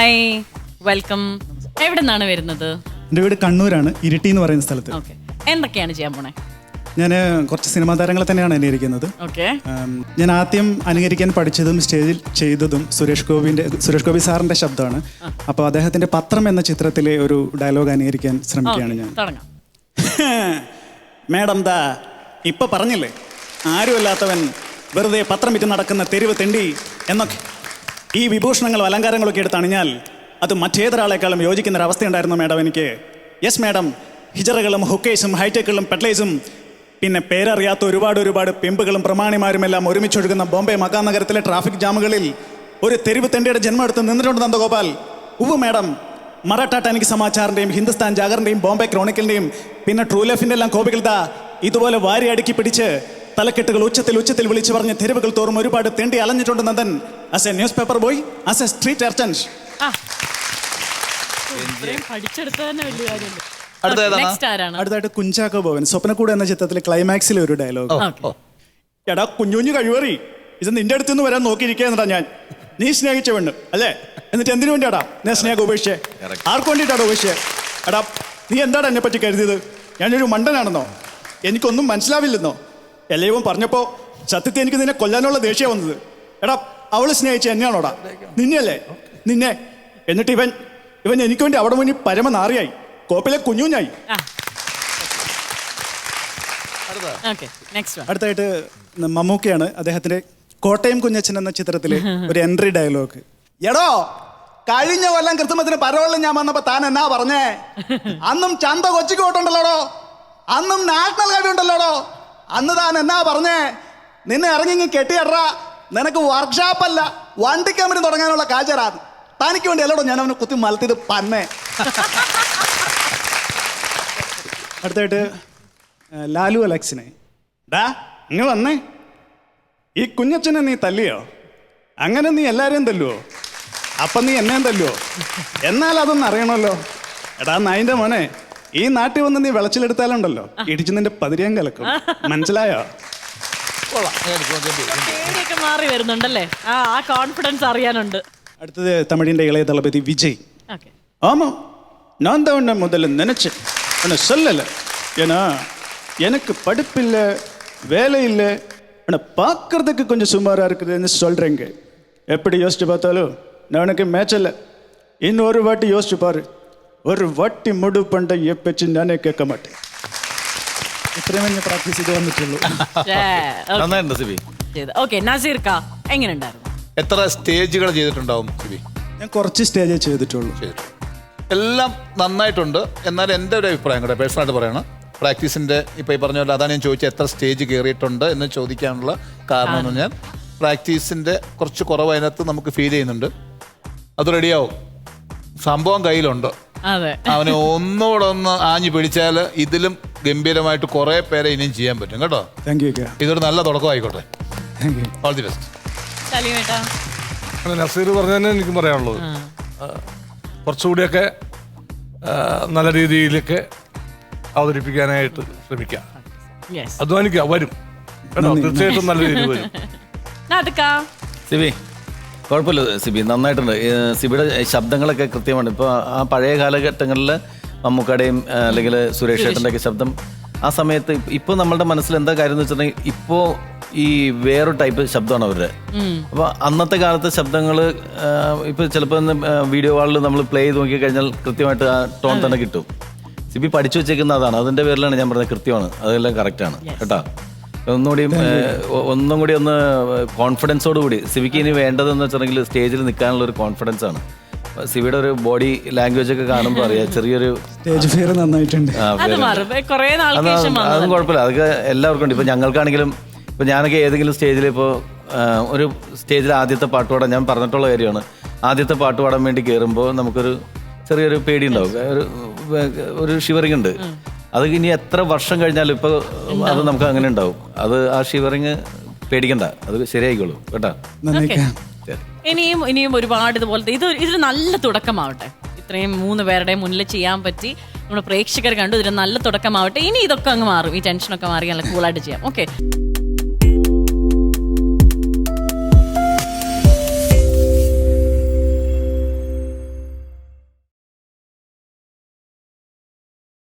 Hi welcome. എവിടെ നിന്നാണ് വരുന്നത്? എന്റെ വീട് കണ്ണൂരാണ് ഇരിട്ടി എന്ന് പറയുന്ന സ്ഥലത്ത്. ഓക്കെ. എന്തൊക്കെയാണ് ചെയ്യാൻ പോണേ? ഞാൻ കുറച്ച് സിനിമാ താരങ്ങളെ തന്നെയാണ് അനുകരിക്കുന്നത് ഓക്കെ. ഞാൻ ആദ്യം അനുകരിക്കാൻ പഠിച്ചതും സ്റ്റേജിൽ ചെയ്തതും സുരേഷ് ഗോപിന്റെ സുരേഷ് ഗോപി സാറിന്റെ ശബ്ദമാണ്. അപ്പോൾ അദ്ദേഹത്തിന്റെ പത്രം എന്ന ചിത്രത്തിലെ ഒരു ഡയലോഗ് അനുകരിക്കാൻ ശ്രമിക്കുകയാണ് ഞാൻ. തുടങ്ങാം. മേഡം ദാ ഇപ്പൊ പറഞ്ഞില്ലേ? ആരുമല്ലാത്തവൻ വെറുതെ പത്രം വിറ്റ് നടക്കുന്ന തെരുവ് തെണ്ടി എന്നൊക്കെ. ഈ വിഭൂഷണങ്ങളും അലങ്കാരങ്ങളൊക്കെ എടുത്ത് അണിഞ്ഞാൽ അത് മറ്റേതൊരാളെക്കാളും യോജിക്കുന്ന ഒരു അവസ്ഥയുണ്ടായിരുന്നു മാഡം എനിക്ക്. Yes madam. ഹിജറകളും ഹുക്കേസും ഹൈടെക്കുകളും പെട്ലേസും പിന്നെ പേരറിയാത്ത ഒരുപാട് ഒരുപാട് പെമ്പുകളും പ്രമാണിമാരും എല്ലാം ഒരുമിച്ചൊഴുകുന്ന ബോംബെ മഹാനഗരത്തിലെ ട്രാഫിക് ജാമുകളിൽ ഒരു തെരുവ് തെണ്ടിയുടെ ജന്മം എടുത്ത് നിന്നിട്ടുണ്ട് നന്ദഗോപാൽ. ഉവ് മാഡം. മറാഠ ടാനിക് സമാചാറിന്റെയും ഹിന്ദുസ്ഥാൻ ജാഗറിന്റെയും ബോംബെ ക്രോണിക്കലിന്റെയും പിന്നെ ട്രൂ ലൈഫിന്റെ എല്ലാം കോപികൾ ദാ ഇതുപോലെ വാരി അടുക്കി പിടിച്ച് തലക്കെട്ടുകൾ ഉച്ചത്തിൽ ഉച്ചത്തിൽ വിളിച്ചു പറഞ്ഞ് തെരുവുകൾ തോറും ഒരുപാട് തെണ്ടി അലഞ്ഞിട്ടുണ്ട് Nandan. As a newspaper boy as a street തന്നെ വലിയ കാര്യമല്ലേ? ഏതാണ്? അടുത്തായിട്ട് കുഞ്ചാക്കോ ഭവൻ. സ്വപ്നക്കൂട് എന്ന ചിത്രത്തിലെ ക്ലൈമാക്സിലെ ഒരു ഡയലോഗ് എടാ കുഞ്ഞുഞ്ഞു കഴിവറി. ഇത് നിന്റെ അടുത്ത് നിന്ന് വരാൻ നോക്കിയിരിക്കുന്നതാ ഞാൻ. നീ സ്നേഹിച്ച പെണ്ണ് അല്ലേ? എന്നിട്ട് എന്തിനു വേണ്ടിയാടാ? ഞാൻ സ്നേഹം ഉപേക്ഷിച്ചേ. ആർക്ക് വേണ്ടിയിട്ടാണ് ഉപേക്ഷിച്ചേ? എടാ നീ എന്താണ് എന്നെ പറ്റി കരുതിയത്? ഞാനൊരു മണ്ടനാണെന്നോ? എനിക്കൊന്നും മനസ്സിലാവില്ലെന്നോ? എല്ലാവരും പറഞ്ഞപ്പോ സത്യത്തെ എനിക്ക് നിന്നെ കൊല്ലാനുള്ള ദേഷ്യം വന്നത്. എടാ അവൾ സ്നേഹിച്ച എന്നെയാണോടാ? നിന്നെയല്ലേ? നിന്നെ. എന്നിട്ട് ഇവൻ ഇവൻ എനിക്ക് വേണ്ടി അവിടെ മുന്നിൽ പരമനാറിയായി. കോപ്പിലെ കുഞ്ഞുഞ്ഞായി. അടുത്തായിട്ട് മമ്മൂക്കയാണ് അദ്ദേഹത്തിന്റെ കോട്ടയം കുഞ്ഞച്ചൻ എന്ന ചിത്രത്തിലെ ഒരു എൻട്രി ഡയലോഗ് എടോ കഴിഞ്ഞ കൊല്ലം കൃത്രിമത്തിന് പരവള്ളം ഞാൻ വന്നപ്പോ താൻ എന്നാ പറഞ്ഞേ? അന്നും ചന്ത കൊച്ചിക്ക് പോയിട്ടുണ്ടല്ലോടോ അന്നും നാഷണൽ കവി ഉണ്ടല്ലോടോ? അന്ന് താൻ എന്നാ പറഞ്ഞേ? നിന്നെ ഇറങ്ങി കെട്ടിയടാ നിനക്ക് വർക്ക്ഷോപ്പല്ല വണ്ടി കമ്പനി തുടങ്ങാനുള്ള കാഴ്ചരാ തനിക്ക് വേണ്ടി അല്ലോടോ ഞാൻ അവനെ കുത്തി മലത്തിയത് പന്നേ. അടുത്തായിട്ട് ലാലു അലക്സിനെ. ഡാ ഇങ്ങ് വന്നേ. ഈ കുഞ്ഞച്ഛനെ നീ തല്ലിയോ? അങ്ങനെ നീ എല്ലാരെയും തല്ലുവോ? അപ്പം നീ എന്നെയും തല്ലുവോ? എന്നാൽ അതൊന്നും അറിയണമല്ലോ. എടാ നായിന്റെ മോനെ ഈ നാട്ടിൽ വന്ന് നീ വിളച്ചിലെടുത്താലുണ്ടല്ലോ. ഇടിച്ചു നിന്റെ പതിരിയം കലക്കും. മനസ്സിലായോ. പേടിയൊക്കെ മാറി വരുന്നുണ്ടല്ലേ ആ ആ കോൺഫിഡൻസ് അറിയാനുണ്ട് അടുത്തത് തമിഴിന്റെ ഇളയ ദളപതി വിജയ് ഓക്കെ ஆமா நான் தான் உன்னை முதல்ல நினைச்சேன் ஆனால் சொல்லலை ஏன்னா எனக்கு படிப்பில்லை வேலை இல்லை ஆனால் பார்க்கறதுக்கு கொஞ்சம் சுமாராக இருக்குதுன்னு சொல்கிறேங்க எப்படி யோசிச்சு பார்த்தாலும் நான் உனக்கு மேட்சல்ல இன்னொரு வாட்டி யோசிச்சு பாரு ஒரு வாட்டி മുടു പണ്ട എപ്പച്ച് ഞാനേ കേൾക്കാൻ മാട്ടേ ഇത്രയും പ്രാക്ടീസ് ചെയ്ത് വന്നിട്ടുള്ളൂ. നന്നായിട്ടുണ്ട് സിബി. ഓക്കെ നസീർ കാ എങ്ങനെ ഉണ്ടായിരുന്നു എത്ര സ്റ്റേജുകൾ ചെയ്തിട്ടുണ്ടാവും സിബി? ഞാൻ കുറച്ച് സ്റ്റേജേ ചെയ്തിട്ടുള്ളൂ. എല്ലാം നന്നായിട്ടുണ്ട്. എന്നാൽ എന്റെ ഒരു അഭിപ്രായം കൂടെ പേഴ്സണലായിട്ട് പറയണം. പ്രാക്ടീസിന്റെ ഇപ്പോൾ ഈ പറഞ്ഞ പോലെ അതാണ് ഞാൻ ചോദിച്ചത് എത്ര സ്റ്റേജ് കയറിയിട്ടുണ്ട് എന്ന് ചോദിക്കാനുള്ള കാരണം എന്ന് പറഞ്ഞാൽ പ്രാക്ടീസിന്റെ കുറച്ച് കുറവ് അതിനകത്ത് നമുക്ക് ഫീൽ ചെയ്യുന്നുണ്ട്. അത് റെഡിയാവും. സംഭവം കയ്യിലുണ്ട്. അതെ. അവനെ ഒന്നുകൂടെ ഒന്ന് ആഞ്ഞു പിടിച്ചാൽ ഇതിലും ഗംഭീരമായിട്ട് കുറെ പേരെ ഇനിയും ചെയ്യാൻ പറ്റും കേട്ടോ? താങ്ക് യു ഇതൊരു നല്ല തുടക്കമായിക്കോട്ടെ. ഓൾ ദി ബെസ്റ്റ് നസീർ പറഞ്ഞ തന്നെ എനിക്ക് പറയാനുള്ളത്. കുറച്ചുകൂടിയൊക്കെ നല്ല രീതിയിലൊക്കെ അവതരിപ്പിക്കാനായിട്ട് ശ്രമിക്കാം. യെസ് അധ്വാനിക്കുക വരും. തീർച്ചയായിട്ടും നല്ല രീതിയിൽ വരും. സിബി കുഴപ്പമില്ല സിബി. നന്നായിട്ടുണ്ട്. സിബിയുടെ ശബ്ദങ്ങളൊക്കെ കൃത്യമാണ്. ഇപ്പോൾ ആ പഴയ കാലഘട്ടങ്ങളിൽ മമ്മൂക്കയുടെയും അല്ലെങ്കിൽ സുരേഷ്. ഏട്ടന്റെ ഒക്കെ ശബ്ദം. ആ സമയത്ത് ഇപ്പോൾ നമ്മളുടെ മനസ്സിൽ എന്താ കാര്യം എന്ന് വെച്ചിട്ടുണ്ടെങ്കിൽ ഇപ്പോൾ ഈ വേറൊരു ടൈപ്പ് ശബ്ദമാണ് അവരുടെ. അപ്പോൾ അന്നത്തെ കാലത്തെ ശബ്ദങ്ങൾ ഇപ്പോൾ ചിലപ്പോൾ വീഡിയോ വാളിൽ നമ്മൾ പ്ലേ ചെയ്ത് നോക്കി കഴിഞ്ഞാൽ കൃത്യമായിട്ട് ആ ടോൺ തന്നെ കിട്ടും. സിബി പഠിച്ചു വെച്ചേക്കുന്ന അതാണ്. അതിന്റെ പേരിലാണ് ഞാൻ പറഞ്ഞത് കൃത്യമാണ്. അതെല്ലാം കറക്റ്റാണ് കേട്ടോ? ഒന്നുകൂടി ഒന്നും കൂടി ഒന്ന് കോൺഫിഡൻസോട് കൂടി സിവിക്ക് ഇനി വേണ്ടതെന്ന് വെച്ചിട്ടുണ്ടെങ്കിൽ സ്റ്റേജിൽ നിൽക്കാനുള്ള ഒരു കോൺഫിഡൻസ് ആണ്. സിവിയുടെ ഒരു ബോഡി ലാംഗ്വേജ് ഒക്കെ കാണുമ്പോൾ അറിയാം ചെറിയൊരു സ്റ്റേജ് ഫിയർ നന്നായിട്ടുണ്ട്. ആ, അത് പേര്. മാറും. കുറെ അത് നാൾക്ക് ശേഷം അതും വന്നത് കുഴപ്പമില്ല. അതൊക്കെ എല്ലാവർക്കും ഉണ്ട്. ഇപ്പൊ ഞങ്ങൾക്കാണെങ്കിലും ഇപ്പൊ ഞാനൊക്കെ ഏതെങ്കിലും സ്റ്റേജിൽ ഇപ്പോൾ ഒരു സ്റ്റേജിൽ ആദ്യത്തെ പാട്ട് പാടാൻ ഞാൻ പറഞ്ഞിട്ടുള്ള കാര്യമാണ്. ആദ്യത്തെ പാട്ട് പാടാൻ വേണ്ടി കയറുമ്പോൾ നമുക്കൊരു ചെറിയൊരു പേടി ഉണ്ടാവും ഒരു ഒരു ഷിവറിങ് ഉണ്ട്. അത് ഇനി എത്ര വർഷം കഴിഞ്ഞാലും ഇപ്പൊ അത് നമുക്ക് അങ്ങനെ ഉണ്ടാവും. അത് ആ ഷിവറിങ് പേടിക്കണ്ട. അത് ശരിയായിക്കോളൂ. കേട്ടോ. ഇനിയും ഇനിയും ഒരുപാട് ഇതുപോലത്തെ ഇത് ഇതൊരു നല്ല തുടക്കമാവട്ടെ. ഇത്രയും മൂന്ന് പേരുടെ മുന്നിൽ ചെയ്യാൻ പറ്റി. നമ്മുടെ പ്രേക്ഷകർ കണ്ടു. ഇതൊരു നല്ല തുടക്കമാവട്ടെ. ഇനി ഇതൊക്കെ അങ്ങ് മാറും. ഈ ടെൻഷനൊക്കെ മാറി നല്ല കൂളായിട്ട് ചെയ്യാം. ഓക്കെ.